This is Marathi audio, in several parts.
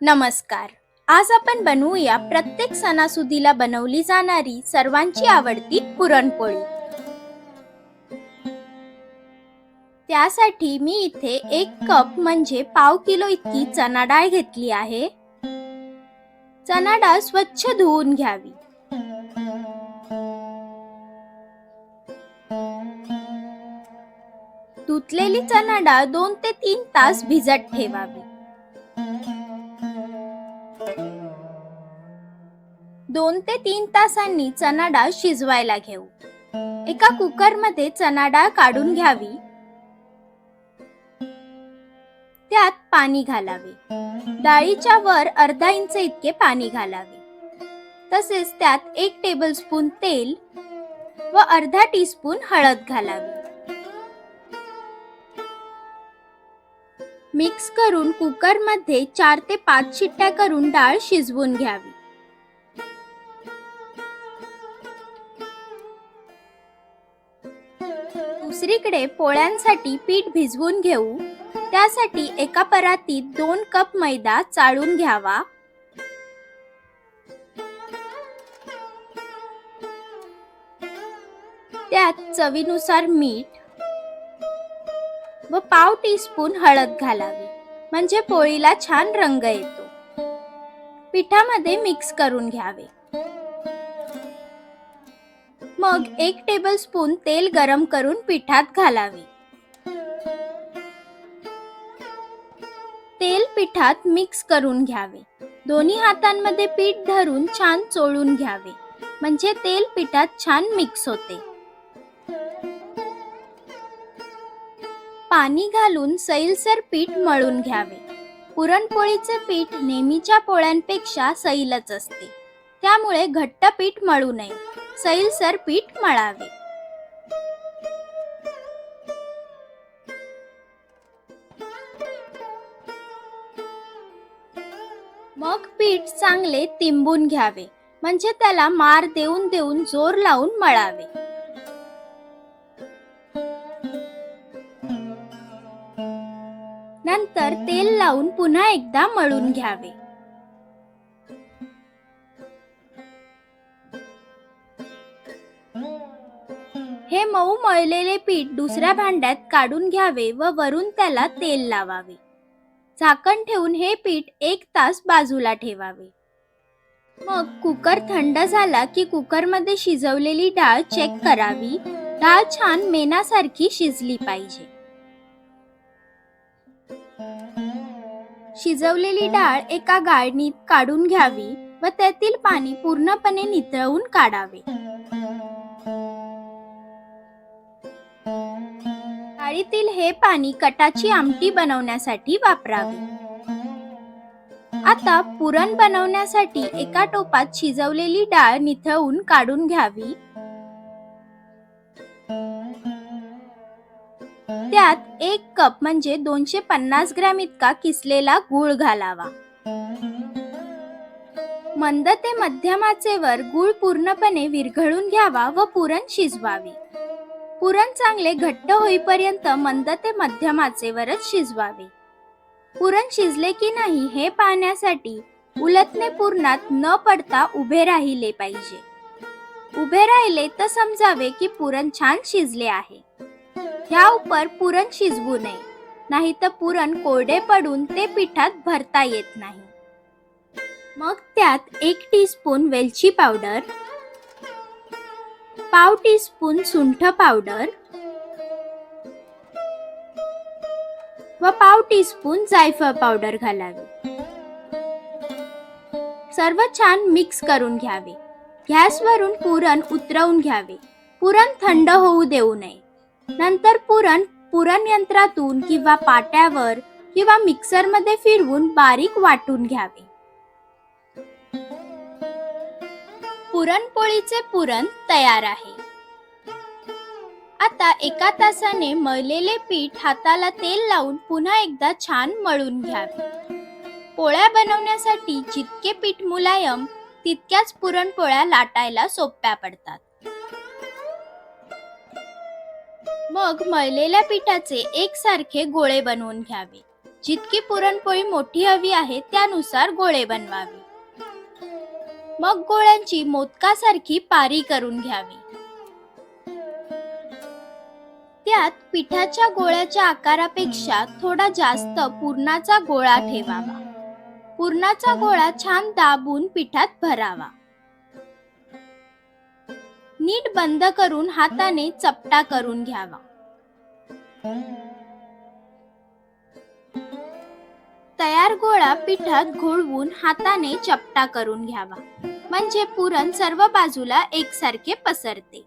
नमस्कार. आज आपण बनवूया प्रत्येक सणासुदीला बनवली जाणारी सर्वांची आवडती पुरणपोळी. त्यासाठी मी इथे एक कप म्हणजे पाव किलो इतकी चना डाळ घेतली आहे. चना डाळ स्वच्छ धुवून घ्यावी. धुतलेली चना डाळ दोन ते तीन तास भिजत ठेवावी. दोन ते तीन तासांनी चना डाळ शिजवायला घेऊ. एका कुकरमध्ये चना डाळ काढून घ्यावी. त्यात पाणी घालावे. डाळीच्या वर अर्धा इंच इतके पाणी घालावे. तसेच त्यात एक टेबलस्पून तेल व अर्धा टीस्पून हळद घालावी. मिक्स करून कुकरमध्ये चार ते पाच शिट्ट्या करून डाळ शिजवून घ्यावी. दुसरीकडे पोळ्यांसाठी पीठ भिजवून घेऊ. त्यासाठी एका परातीत दोन कप मैदा चाळून घ्यावा. त्यात चवीनुसार मीठ व पाव टीस्पून हळद घालावी. म्हणजे पोळीला छान रंग येतो. पिठामध्ये मिक्स करून घ्यावे. मग एक टेबलस्पून तेल गरम करून पिठात घालावे. तेल पिठात मिक्स करून घ्यावे. दोन्ही हातांमध्ये पीठ धरून छान चोळून घ्यावे. म्हणजे तेल पिठात छान मिक्स होते. पाणी घालून सैलसर पीठ मळून घ्यावे. पुरणपोळीचे पीठ नेहमीच्या पोळ्यांपेक्षा सैलच असते. त्यामुळे घट्ट पीठ मळू नये. सैलसर पीठ मळावे. मग पीठ चांगले तिंबून घ्यावे. म्हणजे त्याला मार देऊन देऊन जोर लावून मळावे. नंतर तेल लावून पुन्हा एकदा मळून घ्यावे. हे मऊ मळलेले पीठ दुसऱ्या भांड्यात काढून घ्यावे व वरून त्याला तेल लावावे. झाकण ठेवून हे पीठ एक तास बाजूला ठेवावे. मग कुकर थंड झाला की कुकरमध्ये शिजवलेली डाळ चेक करावी. डाळ छान मेनासारखी शिजली पाहिजे. शिजवलेली डाळ एका गाळणीत काढून घ्यावी व त्यातील पाणी पूर्णपणे नितळवून काढावे. डाळीतील हे पाणी कटाची आमटी बनवण्यासाठी वापरावे. आता पुरण बनवण्यासाठी एका टोपात शिजवलेली डाळ निथळून काढून घ्यावी. त्यात एक कप म्हणजे दोनशे पन्नास ग्रॅम इतका किसलेला गूळ घालावा. मंद ते मध्यम आचेवर गूळ पूर्णपणे विरघळून घ्यावा व पुरण शिजवावे. पुरण चांगले घट्ट होईपर्यंत मंद ते मध्यम आचेवरच शिजवावे. पुरण शिजले की नाही हे पाहण्यासाठी उलटणे पुरणात न पडता उभे राहिले पाहिजे. उभे राहिले तर समजावे की पुरण छान शिजले आहे. ह्या उपर पुरण शिजवू नये नाही तर पुरण कोरडे पडून ते पिठात भरता येत नाही. मग त्यात एक टीस्पून वेलची पावडर पाव टीस्पून सुंठ पावडर व पाव टीस्पून जायफळ पावडर घालावी. सर्व छान मिक्स करून घ्यावे. गॅसवरून पुरण उतरवून घ्यावे. पुरण थंड होऊ देऊ नये. नंतर पुरण पुरण यंत्रातून किंवा पाट्यावर किंवा मिक्सरमध्ये फिरवून बारीक वाटून घ्यावे. पुरणपोळीचे पुरण तयार आहे. आता एका तासाने मळलेले पीठ हाताला तेल लावून पुन्हा एकदा छान मळून घ्यावे. पोळ्या बनवण्यासाठी जितके पीठ मुलायम तितक्याच पुरणपोळ्या लाटायला सोप्या पडतात. मग मळलेल्या पिठाचे एकसारखे गोळे बनवून घ्यावे. जितकी पुरणपोळी मोठी हवी आहे त्यानुसार गोळे बनवावे. मग गोळ्यांची मोदकासारखी पारी करून घ्यावी. त्यात पिठाच्या गोळ्याच्या आकारापेक्षा थोडा जास्त पूर्णाचा गोळा ठेवावा. पूर्णाचा गोळा छान दाबून पिठात भरावा. नीट बंद करून हाताने चपटा करून घ्यावा. तयार गोळा पिठात घोळवून हाताने चपटा करून घ्यावा. म्हणजे पुरण सर्व बाजूला एकसारखे पसरते.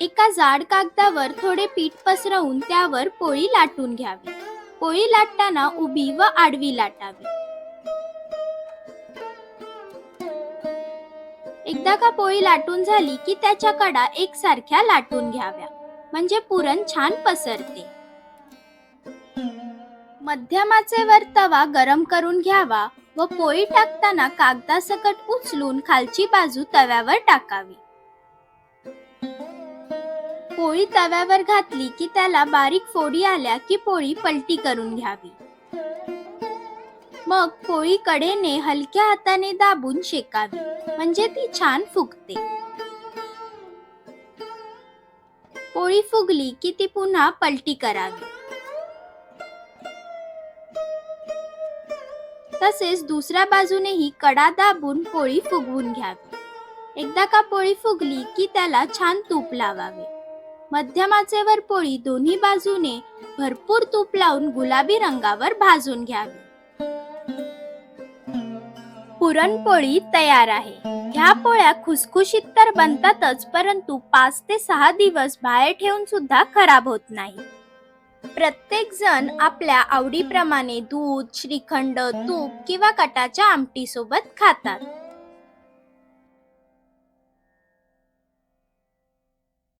एका जाड कागदावर थोडे पीठ पसरवून त्यावर पोळी लाटून घ्यावी. पोळी लाटताना उभी व आडवी लाटावी. एकदा का पोळी लाटून झाली की त्याच्या कडा एकसारख्या लाटून घ्याव्या. म्हणजे पुरण छान पसरते. मध्यमाचे वर तवा गरम करून घ्यावा व पोळी टाकताना कागदासकट उचलून खालची बाजू तव्यावर टाकावी. पोळी तव्यावर घातली की त्याला बारीक फोडी आल्या की पोळी पलटी करून घ्यावी. मग पोळी कडेने हलक्या हाताने दाबून शेकावी म्हणजे ती छान फुगते. पोळी फुगली की ती पुन्हा पलटी करावी. तसेच दुसऱ्या बाजूनेही कडा दाबून पोळी फुगवून घ्यावी. एकदा का पोळी फुगली की त्याला छान तूप लावावे. मध्यमाचेवर पोळी दोन्ही बाजूने भरपूर तूप लावून गुलाबी रंगावर भाजून घ्यावी. पुरणपोळी तयार आहे. ह्या पोळ्या खुसखुशीत तर बनतातच परंतु पाच ते सहा दिवस बाहेर ठेवून सुद्धा खराब होत नाही प्रत्येक जण आपल्या आवडीप्रमाणे दूध श्रीखंड तूप किंवा कटाच्या आमटी सोबत खातात.